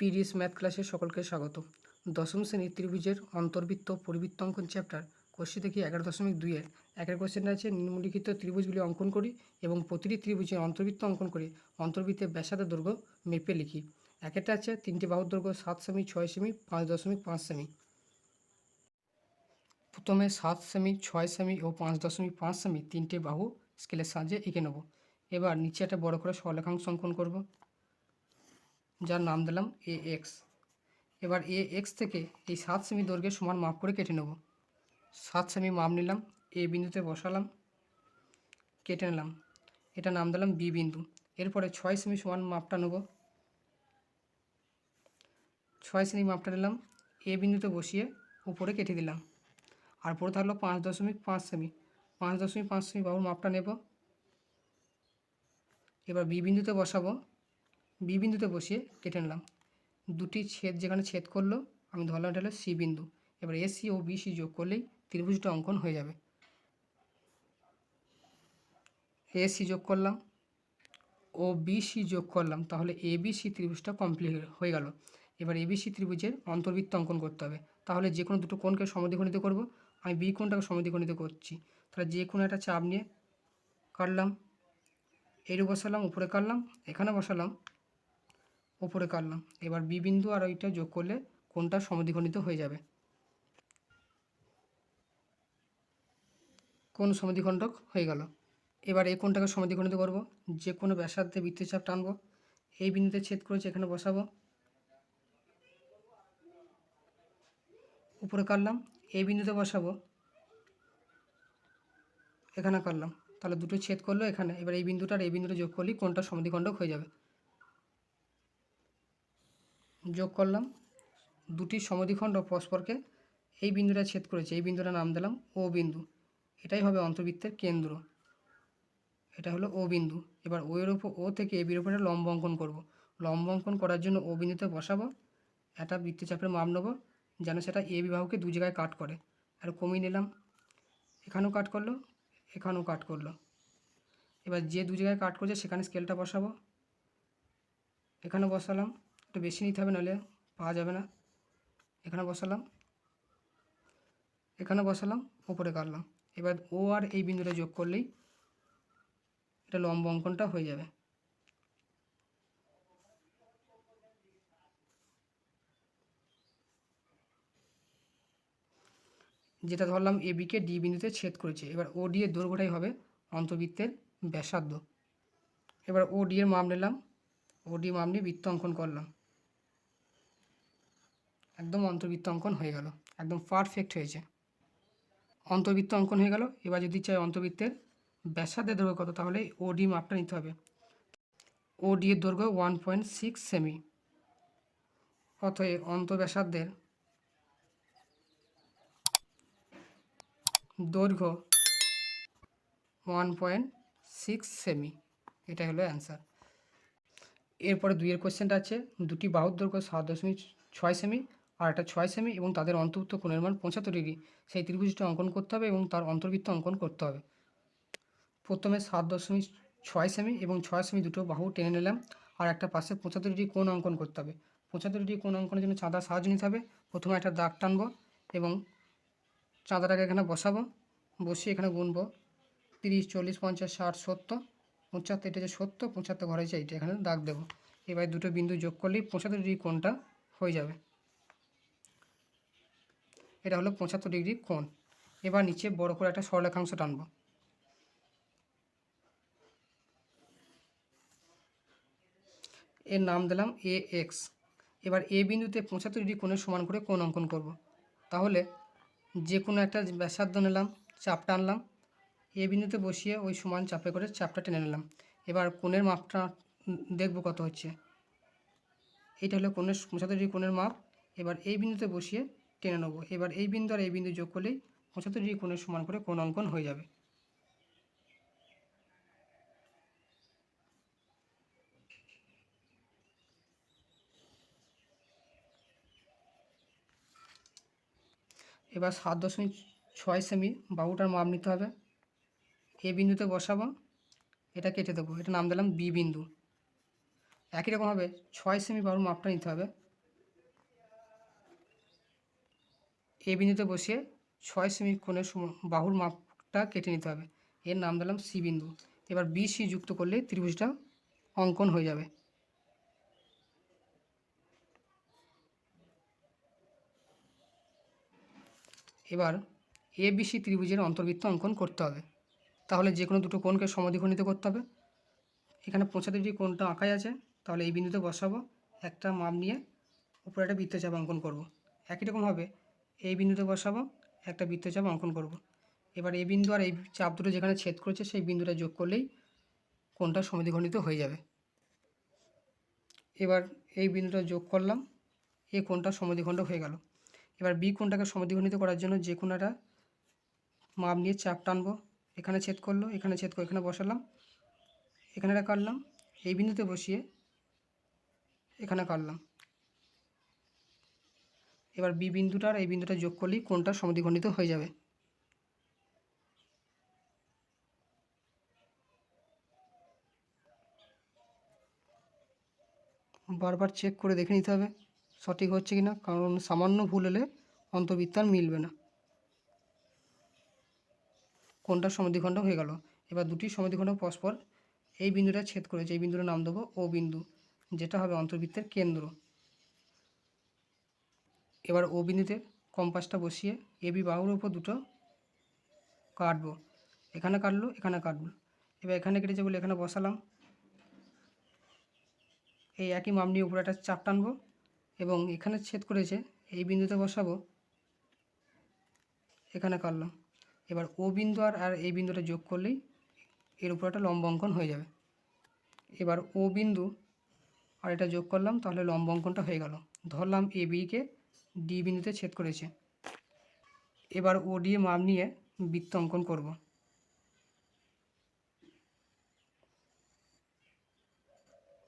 PDS math ক্লাসে সকলকে স্বাগত দশম শ্রেণির ত্রিভুজের অন্তর্বৃত্ত পরিবৃত্ত অঙ্কন চ্যাপ্টার কোশ্চি দেখি এগারো দশমিক দুইয়ের একের কোশ্চেন আছে, নিম্নলিখিত ত্রিভুজগুলি অঙ্কন করি এবং প্রতিটি ত্রিভুজের অন্তর্বৃত্ত অঙ্কন করে অন্তর্বৃত্তের ব্যাসার্ধ দৈর্ঘ্য মেপে লিখি। একেরটা আছে, তিনটি বাহুর দৈর্ঘ্য সাত সেমি, ছয় সেমি, পাঁচ দশমিক পাঁচ সেমি। প্রথমে সাত সেমি, ছয় সেমি ও পাঁচ দশমিক পাঁচ সেমি তিনটে বাহু স্কেলের সাহায্যে এঁকে নেব। এবার নিচে একটা বড় করে সলেখাংশ অঙ্কন করব। যার নাম দিলাম এ এক্স এবার এ এক্স থেকে এই সাত সেমি দৈর্ঘ্যের সমান মাপ করে কেটে নেব। সাত সেমি মাপ নিলাম এ বিন্দুতে বসালাম, কেটে নিলাম। এটা নাম দিলাম বি বিন্দু। এরপরে ছয় সেমি সমান মাপটা নেব। ছয় সেমি মাপটা নিলাম এ বিন্দুতে বসিয়ে উপরে কেটে দিলাম। আর পরে থাকল পাঁচ দশমিক পাঁচ সেমি পাঁচ দশমিক পাঁচ সেমি বাহুর মাপটা নেব। এবার বি বিন্দুতে বসাবো। বি বিন্দুতে বসিয়ে কেটে নিলাম। দুটি ছেদ যেখানে ছেদ করল, আমি ধরলাম এটা হলো সি বিন্দু। এবার এসি ও বিসি যোগ করলেই ত্রিভুজটা অঙ্কন হয়ে যাবে। এসি যোগ করলাম, ও বিসি যোগ করলাম, তাহলে এ বিসি ত্রিভুজটা কমপ্লিট হয়ে গেল। এবার এবিসি ত্রিভুজের অন্তর্বৃত্ত অঙ্কন করতে হবে। তাহলে যে কোনো দুটো কোণকে সমদ্বিখণ্ডিত করব, আমি বি কোণটাকে সমদ্বিখণ্ডিত করছি। তাহলে যে কোনো একটা চাপ নিয়ে কাটলাম এর বসালাম, উপরে কাটলাম, এখানে বসালাম উপরে কাটলাম। এবার বি বিন্দু আর ওইটা যোগ করলে কোনটা সমদ্বিখণ্ডিত হয়ে যাবে? কোন সমদ্বিখণ্ডক হয়ে গেল? এবার এই কোনটাকে সমদ্বিখণ্ডিত করব? যে কোনো ব্যাসার্ধে বৃত্তচাপ টানবো। এই বিন্দুতে ছেদ করেছে, এখানে বসাবো। উপরে কাটলাম এই বিন্দুতে বসাবো। এখানে কাটলাম। তাহলে দুটো ছেদ করল এখানে। এবার এই বিন্দুটার, এই বিন্দুটা যোগ করলেই কোনটা সমদ্বিখণ্ডক হয়ে যাবে? যোগ করলাম। দুটি সমধিখণ্ড পরস্পরকে এই বিন্দুটা ছেদ করেছে, এই বিন্দুটা নাম দিলাম ও বিন্দু। এটাই হবে অন্তর্বৃত্তের কেন্দ্র। এটা হলো ও বিন্দু। এবার ও এর ওপর ও থেকে এ বির উপরে লম্ব অঙ্কন করব। লম্ব অঙ্কন করার জন্য ও বিন্দুতে বসাবো, একটা বৃত্তচাপের মাপ নেব, যেন সেটা এ বিবাহকে দু জায়গায় কাট করে। আর কমিয়ে নিলাম, এখানেও কাট করল, এখানেও কাট করল। এবার যে দু জায়গায় কাট করছে সেখানে স্কেলটা বসাবো। এখানে বসালাম। একটু বেশি নিতে হবে নাহলে পাওয়া যাবে না। এখানে বসালাম। এখানে বসালাম ওপরে কাটলাম। এবার ও আর এই বিন্দুটা যোগ করলেই এটা লম্ব অঙ্কনটা হয়ে যাবে। যেটা ধরলাম এ বিকে ডি বিন্দুতে ছেদ করেছে। এবার ও ডি এর দৈর্ঘ্যটাই হবে অন্তবৃত্তের ব্যাসার্ধ। এবার ও ডি এর মাপ নিলাম। ও ডি মাপ নিয়ে বৃত্ত অঙ্কন করলাম। একদম অন্তর্বৃত্ত অঙ্কন হয়ে গেল। একদম পারফেক্ট হয়েছে। অন্তর্বৃত্ত অঙ্কন হয়ে গেল। এবার যদি চাই অন্তর্বৃত্তের ব্যাসার্ধের দৈর্ঘ্য কত, তাহলে ও ডি মাপটা নিতে হবে। ওডি এর দৈর্ঘ্য ওয়ান পয়েন্ট সিক্স সেমি অতএব অন্তঃব্যাসার্ধের দৈর্ঘ্য ওয়ান পয়েন্ট সিক্স সেমি এটাই হলো অ্যান্সার এরপরে দুইয়ের কোশ্চেনটা আছে। দুটি বাহুর দৈর্ঘ্য সাত দশমিক ছয় সেমি আর একটা ছয় সেমি এবং তাদের অন্তর্ভুক্ত কোণের মান পঁচাত্তর ডিগ্রি। সেই ত্রিভুজটা অঙ্কন করতে হবে এবং তার অন্তর্বৃত্ত অঙ্কন করতে হবে। প্রথমে সাত দশমিক ছয় সেমি এবং ছয় সেমি দুটো বাহু টেনে নিলাম আর একটা পাশে পঁচাত্তর ডিগ্রি কোণ অঙ্কন করতে হবে। পঁচাত্তর ডিগ্রি কোণ অঙ্কনের জন্য চাঁদা সাহায্য নিতে হবে। প্রথমে একটা দাগ টানবো এবং চাঁদাটাকে এখানে বসাবো। বসিয়ে এখানে গুনবো তিরিশ, চল্লিশ, পঞ্চাশ, ষাট, সত্তর। পঁচাত্তর, এটা যে সত্তর, পঁচাত্তর ঘরে যে এইটা, এখানে দাগ দেবো। এবার দুটো বিন্দু যোগ করলেই পঁচাত্তর ডিগ্রি কোণটা হয়ে যাবে। এটা হলো পঁচাত্তর ডিগ্রি কোণ। এবার নিচে বড় করে একটা সরলেখাংশ টানবো। এর নাম দিলাম এ এক্স এবার এ বিন্দুতে পঁচাত্তর ডিগ্রি কোণের সমান করে কোণ অঙ্কন করব। তাহলে যে কোনো একটা ব্যাসার্ধ নিলাম, চাপ টানলাম। এ বিন্দুতে বসিয়ে ওই সমান চাপে করে চাপটা টেনে নিলাম। এবার কোণের মাপটা দেখব কত হচ্ছে। এটা হলো কোণের পঁচাত্তর ডিগ্রি কোণের মাপ। এবার এই বিন্দুতে বসিয়ে টেনে নেব। এবার এই বিন্দু আর এই বিন্দু যোগ করলেই পঁচাত্তর ডিগ্রি কোণের সমান করে কোণ অঙ্কন হয়ে যাবে। এবার সাত দশমিক ছয় সেমি বাহুটার মাপ নিতে হবে। এ বিন্দুতে বসাবো, এটা কেটে দেবো, এটা নাম দিলাম বি বিন্দু। একই রকমভাবে ছয় সেমি বাহুর মাপটা নিতে হবে। এ বিন্দুতে বসিয়ে ছয় সেমি কোণের বাহুর মাপটা কেটে নিতে হবে। এর নাম দিলাম সি বিন্দু। এবার বি সি যুক্ত করলে ত্রিভুজটা অঙ্কন হয়ে যাবে। এবার এ বিসি ত্রিভুজের অন্তর্বৃত্ত অঙ্কন করতে হবে। তাহলে যে কোনো দুটো কোণকে সমদ্বিখণ্ডিত করতে হবে। এখানে পঁচাত্তর ডিগ্রি কোণটা আঁকাই আছে, তাহলে এই বিন্দুতে বসাবো। একটা মাপ নিয়ে উপরে একটা বৃত্তচাপ অঙ্কন করব। একই রকমভাবে এই বিন্দুতে বসাবো, একটা বৃত্তচাপ অঙ্কন করব। এবার এই বিন্দু আর এই চাপ দুটো যেখানে ছেদ করেছে সেই বিন্দুটা যোগ করলেই কোণটা সমদ্বিখণ্ডিত হয়ে যাবে। এবার এই বিন্দুটা যোগ করলাম, এই কোণটা সমদ্বিখণ্ড হয়ে গেল। এবার বি কোণটাকে সমদ্বিখণ্ডিত করার জন্য যে কোনো একটা মাপ নিয়ে চাপ টানবো। এখানে ছেদ করল, এখানে ছেদ করে এখানে বসালাম, এখানে কাটলাম, এই বিন্দুতে বসিয়ে এখানে কাটলাম। এবার বি বিন্দুটা আর এই বিন্দুটা যোগ করলেই কোনটা সমদ্বিখণ্ডিত হয়ে যাবে। বারবার চেক করে দেখে নিতে হবে, সঠিক হচ্ছে কি না কারণ সামান্য ভুল হলে অন্তর্বৃত্ত আর মিলবে না। কোনটা সমদ্বিখণ্ড হয়ে গেল। এবার দুটি সমদ্বিখণ্ড পরস্পর এই বিন্দুটা ছেদ করেছে এই বিন্দুটার নাম দেবো ও বিন্দু, যেটা হবে অন্তর্বৃত্তের কেন্দ্র। এবার ও বিন্দুতে কম্পাসটা বসিয়ে এবি বাহুর উপর দুটো কাটবো। এখানে কাটলো, এখানে কাটবো। এবার এখানে কেটেছে বলে এখানে বসালাম। এই একই মাপ নিয়ে উপরে একটা চাপ টানবো এবং এখানে ছেদ করেছে, এই বিন্দুতে বসাবো। এখানে কাটলাম। এবার ও বিন্দু আর আর এই বিন্দুটা যোগ করলেই এর উপর একটা লম্ব অঙ্কন হয়ে যাবে। এবার ও বিন্দু আর এটা যোগ করলাম, তাহলে লম্ব অঙ্কনটা হয়ে গেল। ধরলাম এ বিকে ডি বিন্দুতে ছেদ করেছে। এবার ও ডি মাপ নিয়ে বৃত্ত অঙ্কন করব।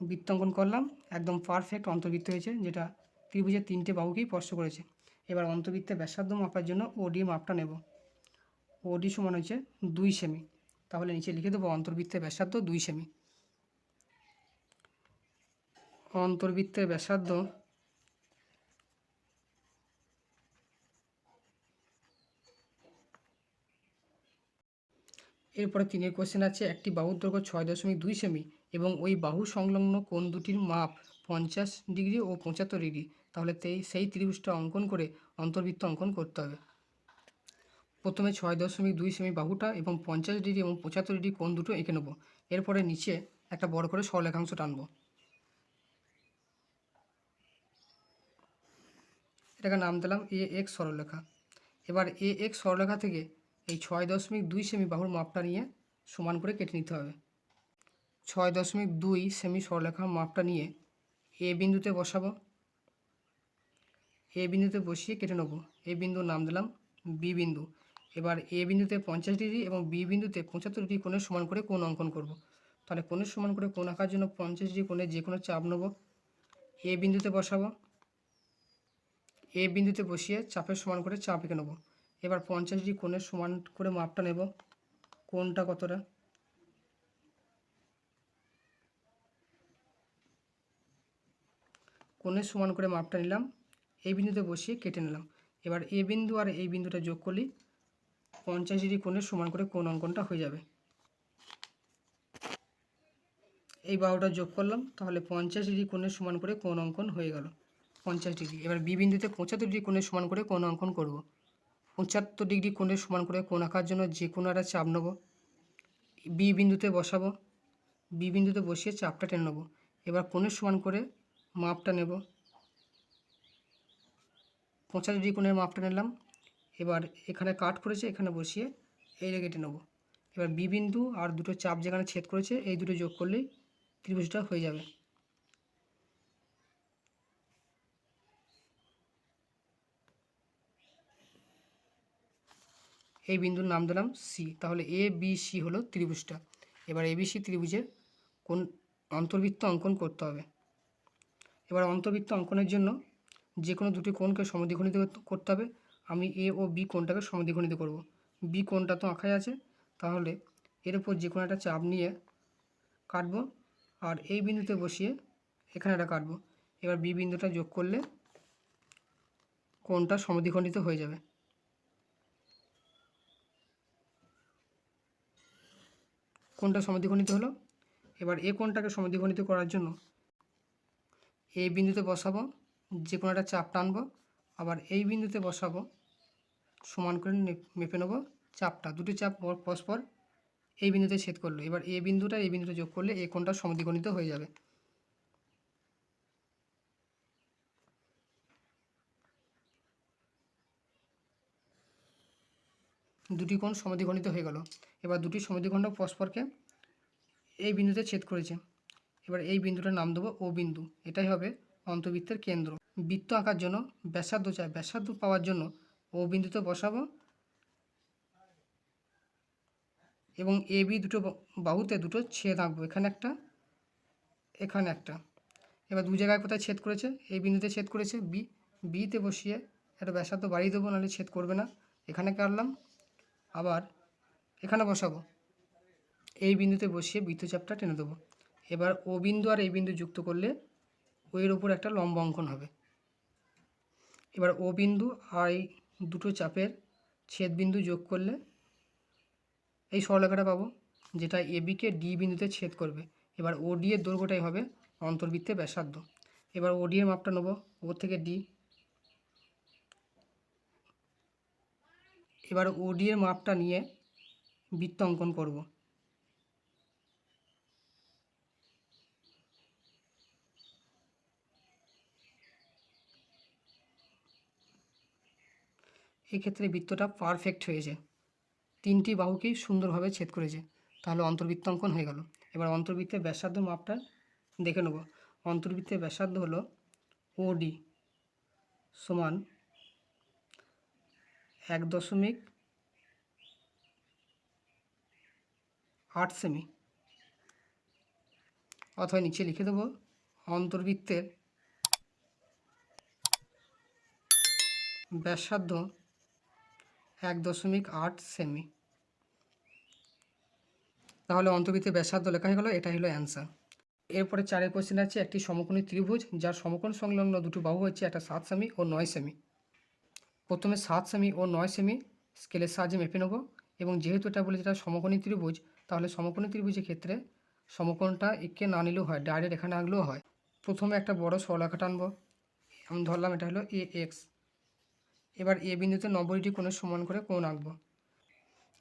বৃত্ত অঙ্কন করলাম, একদম পারফেক্ট অন্তর্বৃত্ত হয়েছে, যেটা ত্রিভুজের তিনটে বাহুকেই স্পর্শ করেছে। এবার অন্তর্বৃত্তের ব্যাসার্ধ মাপার জন্য ওডি মাপটা নেব। ওডি সমান হচ্ছে দুই সেমি। তাহলে নিচে লিখে দেবো অন্তর্বৃত্তের ব্যাসার্ধ দুই সেমি। অন্তর্বৃত্তের ব্যাসার্ধ এরপরে তিনের কোশ্চেন আছে, একটি বাহুর দৈর্ঘ্য ছয় দশমিক দুই সেমি এবং ওই বাহু সংলগ্ন কোন দুটির মাপ পঞ্চাশ ডিগ্রি ও পঁচাত্তর ডিগ্রি। তাহলে সেই ত্রিভুজটা অঙ্কন করে অন্তর্বৃত্ত অঙ্কন করতে হবে। প্রথমে ছয় দশমিক দুই সেমি বাহুটা এবং পঞ্চাশ ডিগ্রি এবং পঁচাত্তর ডিগ্রি কোন দুটো এঁকে নেব। এরপরে নিচে একটা বড় করে সরলেখাংশ টানবো। এটাকে নাম দিলাম এ এক্স সরলরেখা। এবার এ এক্স সরলরেখা থেকে এই ছয় দশমিক দুই সেমি বাহুর মাপটা নিয়ে সমান করে কেটে নিতে হবে। ছয় দশমিক দুই সেমি সরলরেখার মাপটা নিয়ে এ বিন্দুতে বসাবো। এ বিন্দুতে বসিয়ে কেটে নেব। এ বিন্দুর নাম দিলাম বি বিন্দু। এবার এ বিন্দুতে পঞ্চাশ ডিগ্রি এবং বি বিন্দুতে পঁচাত্তর ডিগ্রি কোণের সমান করে কোণ অঙ্কন করব। তাহলে কোণের সমান করে কোণ আঁকার জন্য পঞ্চাশ ডিগ্রি কোণে যে কোনো চাপ নেব। এ বিন্দুতে বসাবো। এ বিন্দুতে বসিয়ে চাপের সমান করে চাপ এঁকে নেব। এবার পঞ্চাশ ডিগ্রি কোণের সমান করে মাপটা নেব। কোণটা কতটা? কোণের সমান করে মাপটা নিলাম। এই বিন্দুতে বসিয়ে কেটে নিলাম। এবার এ বিন্দু আর এই বিন্দুটা যোগ করলেই পঞ্চাশ ডিগ্রি কোণের সমান করে কোন অঙ্কনটা হয়ে যাবে। এই বাহুটা যোগ করলাম, তাহলে পঞ্চাশ ডিগ্রি কোণের সমান করে কোন অঙ্কন হয়ে গেল। পঞ্চাশ ডিগ্রি। এবার বি বিন্দুতে পঁচাত্তর ডিগ্রি কোণের সমান করে কোন অঙ্কন করব। পঁচাত্তর ডিগ্রি কোণের সমান করে কোণ আঁকার জন্য যে কোনো একটা চাপ নেব। বি বিন্দুতে বসাবো। বি বিন্দুতে বসিয়ে চাপটা টেনে নেব। এবার কোণের সমান করে মাপটা নেব। পঁচাত্তর ডিগ্রি কোণের মাপটা নিলাম। এবার এখানে কাট করেছে, এখানে বসিয়ে এই রেখেটে নেব। এবার বি বিন্দু আর দুটো চাপ যেখানে ছেদ করেছে, এই দুটো যোগ করলেই ত্রিভুজটা হয়ে যাবে। এই বিন্দুর নাম দিলাম সি তাহলে এ বি সি হলো ত্রিভুজটা। এবার এ বি সি ত্রিভুজের কোন অন্তর্বৃত্ত অঙ্কন করতে হবে। এবার অন্তর্বৃত্ত অঙ্কনের জন্য যে কোনো দুটি কোণকে সমদ্বিখণ্ডিত করতে হবে। আমি এ ও বি কোণটাকে সমদ্বিখণ্ডিত করব। বি কোণটা তো আঁকাই আছে, তাহলে এর উপর যে কোনো একটা চাপ নিয়ে কাটবো আর এই বিন্দুতে বসিয়ে এখানে একটা কাটবো। এবার বি বিন্দুটা যোগ করলে কোনটা সমদ্বিখণ্ডিত হয়ে যাবে। কোনটা সমদ্বিখণ্ডিত হলো। এবার এ কোনটাকে সমদ্বিখণ্ডিত করার জন্য এই বিন্দুতে বসাবো, যে কোনো একটা চাপ টানবো, আবার এই বিন্দুতে বসাবো, সমান করে মেপে নেব চাপটা। দুটি চাপ পর- পরস্পর এই বিন্দুতে ছেদ করল। এবার এ বিন্দুটা এই বিন্দুতে যোগ করলে এ কোনটা সমাধিগণিত হয়ে যাবে। দুটি কোণ সমদ্বিখণ্ডিত হয়ে গেল। এবার দুটি সমদ্বিখণ্ড পরস্পরকে এই বিন্দুতে ছেদ করেছে। এবার এই বিন্দুটার নাম দেবো ও বিন্দু। এটাই হবে অন্তবৃত্তের কেন্দ্র। বৃত্ত আঁকার জন্য ব্যাসার্ধ চাই। ব্যাসার্ধ পাওয়ার জন্য ও বিন্দুতে বসাবো এবং এ বি দুটো বাহুতে দুটো ছেদ আঁকবো। এখানে একটা এখানে একটা। এবার দু জায়গায় কোথায় ছেদ করেছে? এই বিন্দুতে ছেদ করেছে বি। বিতে বসিয়ে একটা ব্যাসার্ধ বাড়িয়ে দেবো, নাহলে ছেদ করবে না। এখানে কাটলাম। আবার এখানে বসাবো। এই বিন্দুতে বসিয়ে বৃত্তচাপটা টেনে দেবো। এবার ও বিন্দু আর এই বিন্দু যুক্ত করলে ওয়ের ওপর একটা লম্ব অঙ্কন হবে। এবার ও বিন্দু আর এই দুটো চাপের ছেদ বিন্দু যোগ করলে এই সরলরেখাটা পাবো, যেটা এবিকে ডি বিন্দুতে ছেদ করবে। এবার ও ডি এর দৈর্ঘ্যটাই হবে অন্তর্বৃত্তে ব্যাসার্ধ। এবার ও ডি এর মাপটা নেব, ও থেকে ডি। এবার ও ডি এর মাপটা নিয়ে বৃত্ত অঙ্কন করব। এই ক্ষেত্রে বৃত্তটা পারফেক্ট হয়েছে। তিনটি বাহুকেই সুন্দরভাবে ছেদ করেছে। তাহলে অন্তর্বৃত্ত অঙ্কন হয়ে গেল। এবার অন্তর্বৃত্তের ব্যাসার্ধ মাপটা দেখে নেব। অন্তর্বৃত্তের ব্যাসার্ধ হলো ওডি সমান এক দশমিক আট সেমি অথবা নিচে লিখে দেবো অন্তর্বৃত্তের ব্যাসার্ধ এক দশমিক আট সেমি তাহলে অন্তর্বৃত্তের ব্যাসার্ধ লেখা হয়ে গেল এটা হলো অ্যান্সার এরপরে চারের কোশ্চেন আছে, একটি সমকোণী ত্রিভুজ, যার সমকোণ সংলগ্ন দুটো বাহু হচ্ছে একটা সাত সেমি ও নয় সেমি প্রথমে সাত সেমি ও নয় সেমি স্কেলের সাহায্যে মেপে নেব এবং যেহেতু এটা বলে যেটা সমকোণী ত্রিভুজ, তাহলে সমকোণী ত্রিভুজের ক্ষেত্রে সমকোণটা একে না নিলেও হয় ডাইরেক্ট এখানে আঁকলেও হয়। প্রথমে একটা বড় সরলাখা টানবো আমি ধরলাম এটা হলো এ এক্স এবার এ বিন্দুতে নব্বইটি কোণের সমান করে কোণ আঁকবো।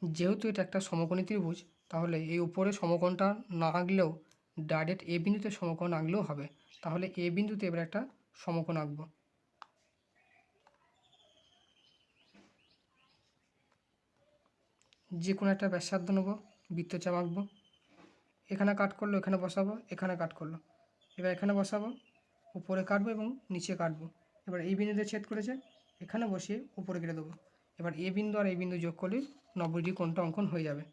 যেহেতু এটা একটা সমকোণী ত্রিভুজ, তাহলে এই উপরে সমকোণটা না আঁকলেও ডাইরেক্ট এ বিন্দুতে সমকোণ আঁকলেও হবে। তাহলে এ বিন্দুতে এবার একটা সমকোণ আঁকবো। যে কোনো একটা ব্যাসার্ধ নেব বৃত্তচাপ আঁকবো। এখানে কাট করল, এখানে বসাবো, এখানে কাট করল। এবার এখানে বসাবো, উপরে কাটবো এবং নিচে কাটবো। এবার এই বিন্দুতে ছেদ করেছে, এখানে বসিয়ে উপরে কেটে দেবো। এবার এ বিন্দু আর এই বিন্দু যোগ করলে নব্বইটি কোণটা অঙ্কন হয়ে যাবে।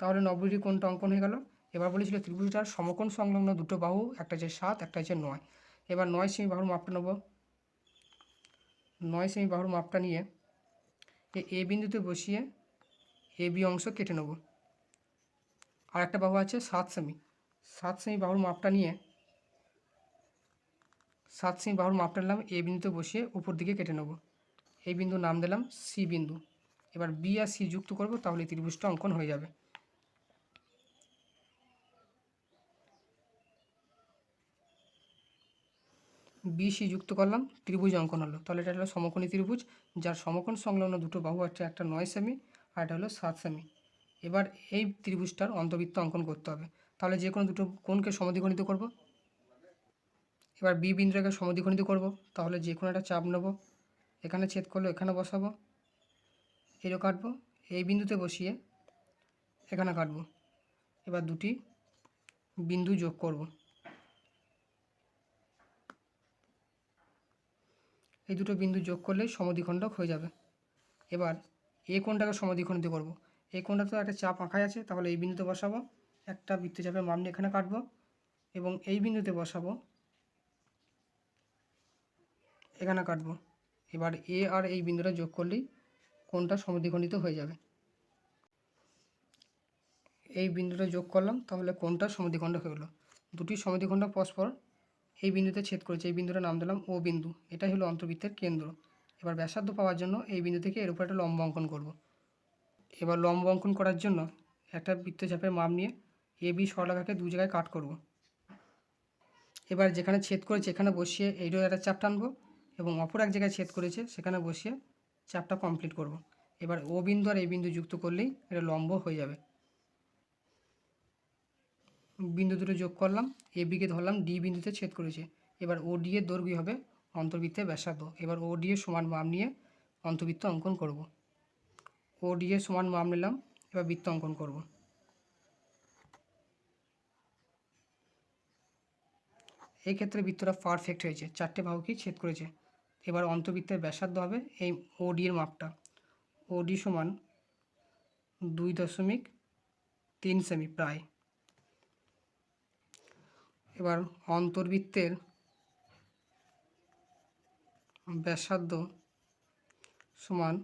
তাহলে নব্বইটি কোণটা অঙ্কন হয়ে গেল। এবার বলেছিল ত্রিভুজটার সমকোণ সংলগ্ন দুটো বাহু, একটা হচ্ছে সাত, একটা হচ্ছে নয়। এবার নয় সেমি বাহুর মাপটা নেব। নয় সেমি বাহুর মাপটা নিয়ে এ এ বিন্দুতে বসিয়ে এ বি অংশ কেটে নেব। আর একটা বাহু আছে সাত সেমি। সাত সেমি বাহুর মাপটা নিয়ে সাত সেমি বাহুর মাপটা নিলাম, এ বিন্দুতে বসিয়ে উপর দিকে কেটে নেব। এই বিন্দু নাম দিলাম সি বিন্দু। এবার বি আর সি যুক্ত করব, তাহলে ত্রিভুজটা অঙ্কন হয়ে যাবে। বি সি যুক্ত করলাম, ত্রিভুজ অঙ্কন হলো। তাহলে এটা হলো সমকোণী ত্রিভুজ, যার সমকোণ সংলগ্ন দুটো বাহু হচ্ছে একটা নয় সেমি আর এটা হলো সাত সেমি। এবার এই ত্রিভুজটার অন্তর্বৃত্ত অঙ্কন করতে হবে। তাহলে যে কোনো দুটো কোণকে সমদ্বিখণ্ডিত করব। এবার বি বিন্দুটাকে সমদ্বিখণ্ডিত করব। তাহলে যে কোনো একটা চাপ নেব। এখানে ছেদ করল, এখানে বসাবো। এরও কাটবো। এই বিন্দুতে বসিয়ে এখানে কাটবো। এবার দুটি বিন্দু যোগ করব। এই দুটো বিন্দু যোগ করলেই সমদ্বিখণ্ডক হয়ে যাবে। এবার এ কোণটাকে সমদ্বিখণ্ডিত করব। এই কোণটা তো একটা চাপ আঁকাই আছে, তাহলে এই বিন্দুতে বসাবো। একটা বৃত্তচাপের মাপ নিয়ে এখানে কাটবো এবং এই বিন্দুতে বসাবো। এখানে কাটবো। এবার এ আর এই বিন্দুটা যোগ করলেই কোণটা সমদ্বিখণ্ডিত হয়ে যাবে। এই বিন্দুটা যোগ করলাম, তাহলে কোণটা সমদ্বিখণ্ড হয়ে গেলো। দুটি সমদ্বিখণ্ড পরস্পর এই বিন্দুতে ছেদ করেছে, এই বিন্দুটার নাম দিলাম ও বিন্দু। এটাই হলো অন্তর্বৃত্তের কেন্দ্র। এবার ব্যাসার্ধ পাওয়ার জন্য এই বিন্দু থেকে এর উপর একটা লম্ব অঙ্কন করব। এবার লম্ব অঙ্কন করার জন্য একটা বৃত্তচাপের মাপ নিয়ে এ, বি সরলাকাকে দু জায়গায় কাট করব। এবার যেখানে ছেদ করেছে এখানে বসিয়ে এইটাও একটা চাপ টানবো এবং অপর এক জায়গায় ছেদ করেছে সেখানে বসিয়ে চাপটা কমপ্লিট করব। এবার ও বিন্দু আর এই বিন্দু যুক্ত করলেই এটা লম্ব হয়ে যাবে। বিন্দু দুটো যোগ করলাম এ বিকে ধরলাম ডি বিন্দুতে ছেদ করেছে। এবার ও ডি এর দৈর্ঘ্য হবে? অন্তর্বৃত্তের ব্যাসার্ধ। এবার ও ডি এর সমান মাপ নিয়ে অন্তর্বৃত্ত অঙ্কন করব। ও ডি এর সমান মাপ নিলাম, এবার বৃত্ত অঙ্কন করব। এই ক্ষেত্রে বৃত্তটা পারফেক্ট হয়েছে। চারটে বাহুকেই ছেদ করেছে। এবার অন্তর্বৃত্তের ব্যাসার্ধ হবে এই ও ডি এর মাপটা। ও ডি সমান দুই দশমিক তিন সেমি প্রায়। এবার অন্তর্বৃত্তের ব্যাসার্ধ সমান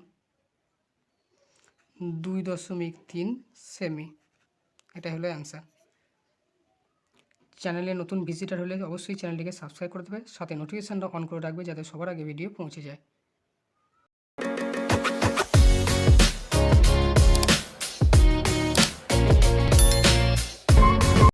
দুই দশমিক তিন সেমি। এটা হলো অ্যান্সার। চ্যানেলে নতুন ভিজিটার হলে অবশ্যই চ্যানেলটিকে সাবস্ক্রাইব করে দেবে, সাথে নোটিফিকেশানটা অন করে রাখবে যাতে সবার আগে ভিডিও পৌঁছে যায়।